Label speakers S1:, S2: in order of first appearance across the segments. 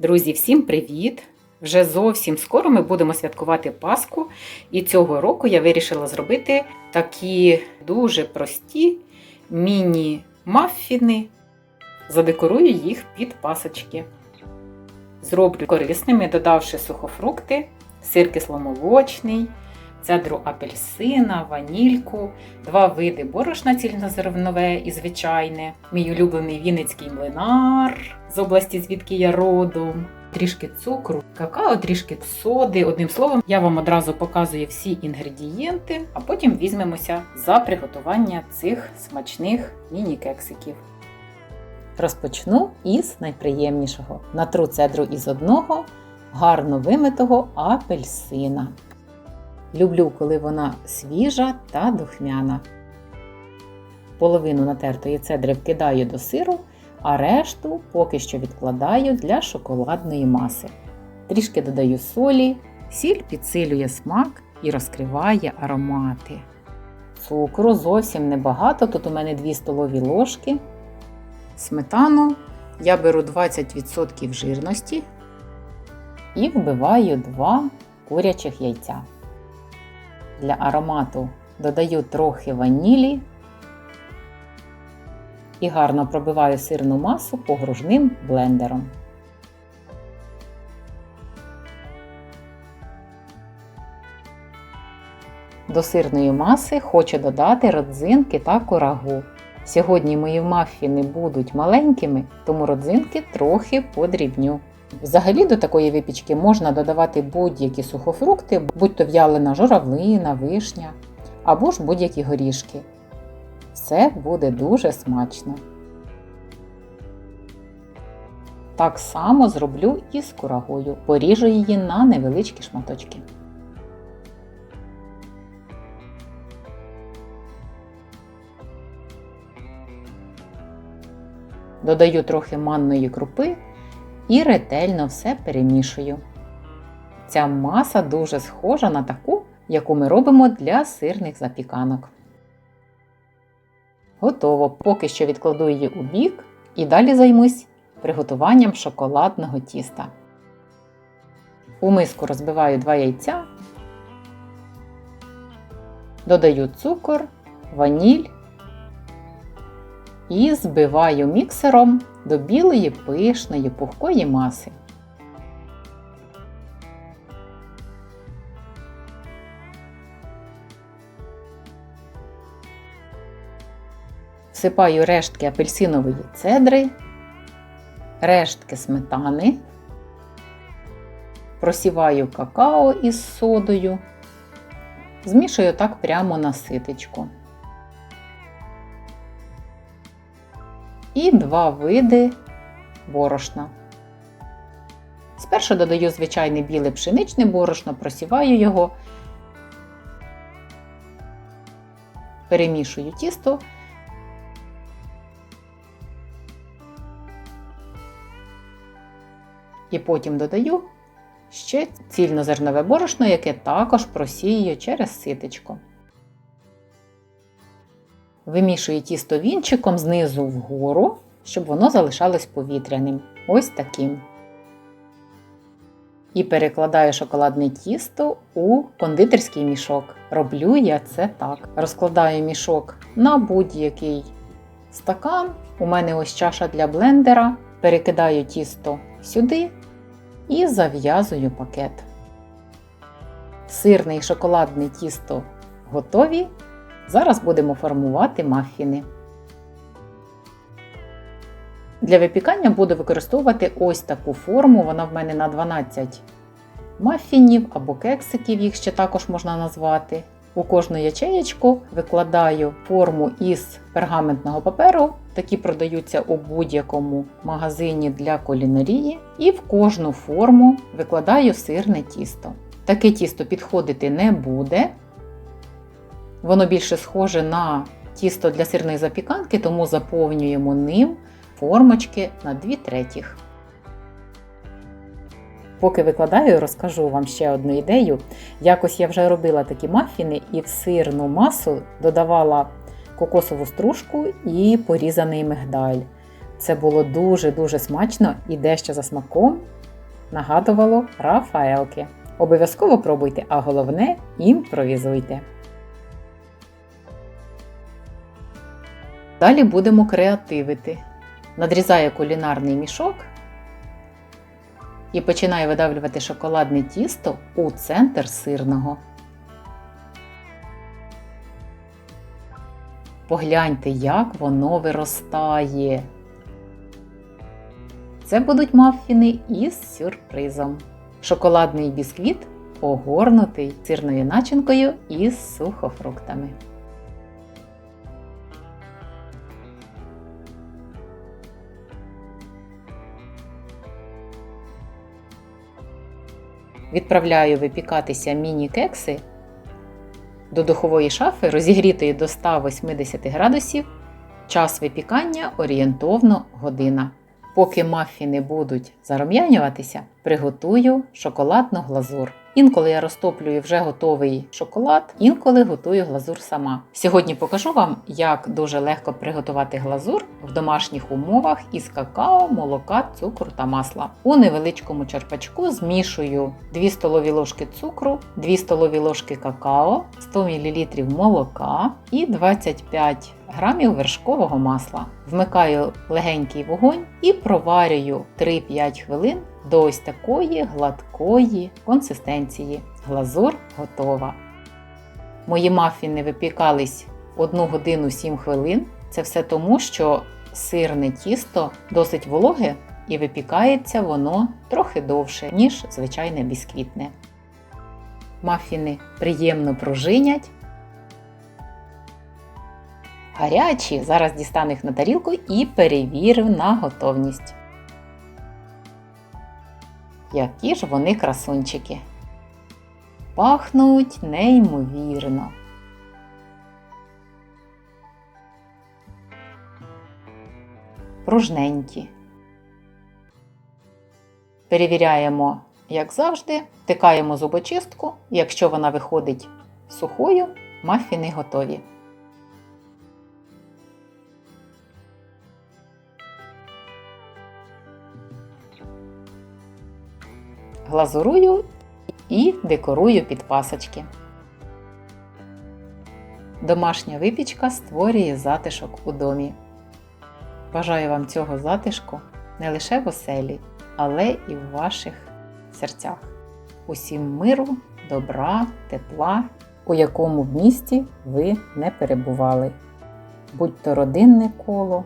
S1: Друзі, всім привіт! Вже зовсім скоро ми будемо святкувати Пасху, і цього року я вирішила зробити такі дуже прості міні-маффіни. Задекорую їх під пасочки. Зроблю корисними, додавши сухофрукти, сир кисломолочний, цедру апельсина, ванільку, два види борошна цільнозернове і звичайне, мій улюблений вінницький млинар з області, звідки я родом, трішки цукру, какао, трішки соди. Одним словом, я вам одразу показую всі інгредієнти, а потім візьмемося за приготування цих смачних міні-кексиків. Розпочну із найприємнішого. Натру цедру із одного гарно вимитого апельсина. Люблю, коли вона свіжа та духмяна. Половину натертої цедри вкидаю до сиру, а решту поки що відкладаю для шоколадної маси. Трішки додаю солі, сіль підсилює смак і розкриває аромати. Цукру зовсім небагато, тут у мене 2 столові ложки. Сметану я беру 20% жирності і вбиваю 2 курячих яйця. Для аромату додаю трохи ванілі і гарно пробиваю сирну масу погружним блендером. До сирної маси хочу додати родзинки та курагу. Сьогодні мої мафіни будуть маленькими, тому родзинки трохи подрібню. Взагалі до такої випічки можна додавати будь-які сухофрукти, будь-то в'ялена журавлина, вишня або ж будь-які горішки. Все буде дуже смачно. Так само зроблю і з курагою. Поріжу її на невеличкі шматочки. Додаю трохи манної крупи і ретельно все перемішую. Ця маса дуже схожа на таку, яку ми робимо для сирних запіканок. Готово. Поки що відкладу її у бік і далі займусь приготуванням шоколадного тіста. У миску розбиваю 2 яйця, додаю цукор, ваніль і збиваю міксером до білої пишної пухкої маси. Всипаю рештки апельсинової цедри, рештки сметани, просіваю какао із содою, змішую так прямо на ситечку. І два види борошна. Спершу додаю звичайне біле пшеничне борошно, просіваю його, перемішую тісто. І потім додаю ще цільнозернове борошно, яке також просіюю через ситечко. Вимішую тісто вінчиком знизу вгору, щоб воно залишалось повітряним. Ось таким. І перекладаю шоколадне тісто у кондитерський мішок. Роблю я це так. Розкладаю мішок на будь-який стакан. У мене ось чаша для блендера. Перекидаю тісто сюди і зав'язую пакет. Сирне і шоколадне тісто готові. Зараз будемо формувати мафіни. Для випікання буду використовувати ось таку форму. Вона в мене на 12 мафінів або кексиків, їх ще також можна назвати. У кожну ячеєчку викладаю форму із пергаментного паперу. Такі продаються у будь-якому магазині для кулінарії. І в кожну форму викладаю сирне тісто. Таке тісто підходити не буде. Воно більше схоже на тісто для сирної запіканки, тому заповнюємо ним формочки на 2 третіх. Поки викладаю, розкажу вам ще одну ідею. Якось я вже робила такі мафіни і в сирну масу додавала кокосову стружку і порізаний мигдаль. Це було дуже-дуже смачно і дещо за смаком нагадувало Рафаелки. Обов'язково пробуйте, а головне імпровізуйте. Далі будемо креативити. Надрізаю кулінарний мішок і починаю видавлювати шоколадне тісто у центр сирного. Погляньте, як воно виростає. Це будуть маффіни із сюрпризом. Шоколадний бісквіт огорнутий сирною начинкою із сухофруктами. Відправляю випікатися міні-кекси до духової шафи, розігрітої до 180 градусів. Час випікання орієнтовно година. Поки мафіни будуть зарум'янюватися, приготую шоколадну глазур. Інколи я розтоплюю вже готовий шоколад, інколи готую глазур сама. Сьогодні покажу вам, як дуже легко приготувати глазур в домашніх умовах із какао, молока, цукру та масла. У невеличкому черпачку змішую 2 столові ложки цукру, 2 столові ложки какао, 100 мл молока і 25 грамів вершкового масла. Вмикаю легенький вогонь і проварюю 3-5 хвилин до ось такої гладкої консистенції. Глазур готова. Мої мафіни випікались 1 годину 7 хвилин. Це все тому, що сирне тісто досить вологе і випікається воно трохи довше, ніж звичайне бісквітне. Мафіни приємно пружинять. Гарячі, зараз дістану їх на тарілку і перевірю на готовність. Які ж вони красунчики. Пахнуть неймовірно. Пружненькі. Перевіряємо, як завжди, втикаємо зубочистку. Якщо вона виходить сухою, мафіни готові. Глазурую і декорую під пасочки. Домашня випічка створює затишок у домі. Бажаю вам цього затишку не лише в оселі, але і в ваших серцях. Усім миру, добра, тепла, у якому б місті ви не перебували. Будь то родинне коло,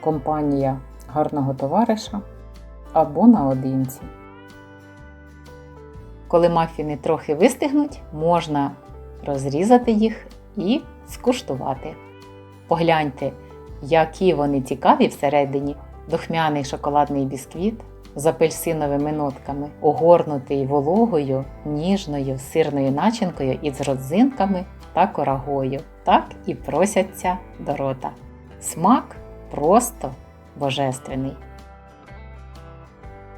S1: компанія гарного товариша або наодинці. Коли мафіни трохи вистигнуть, можна розрізати їх і скуштувати. Погляньте, які вони цікаві всередині, духмяний шоколадний бісквіт з апельсиновими нотками, огорнутий вологою, ніжною сирною начинкою із родзинками та корагою. Так і просяться до рота. Смак просто божественний.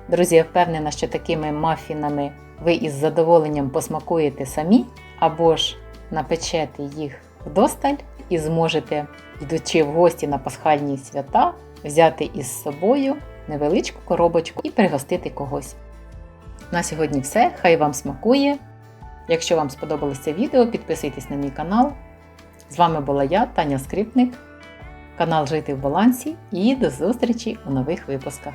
S1: Друзі, я впевнена, що такими мафінами ви із задоволенням посмакуєте самі, або ж напечете їх вдосталь і зможете, йдучи в гості на пасхальні свята, взяти із собою невеличку коробочку і пригостити когось. На сьогодні все. Хай вам смакує! Якщо вам сподобалося це відео, підписуйтесь на мій канал. З вами була я, Таня Скрипник, канал Жити в Балансі, і до зустрічі у нових випусках.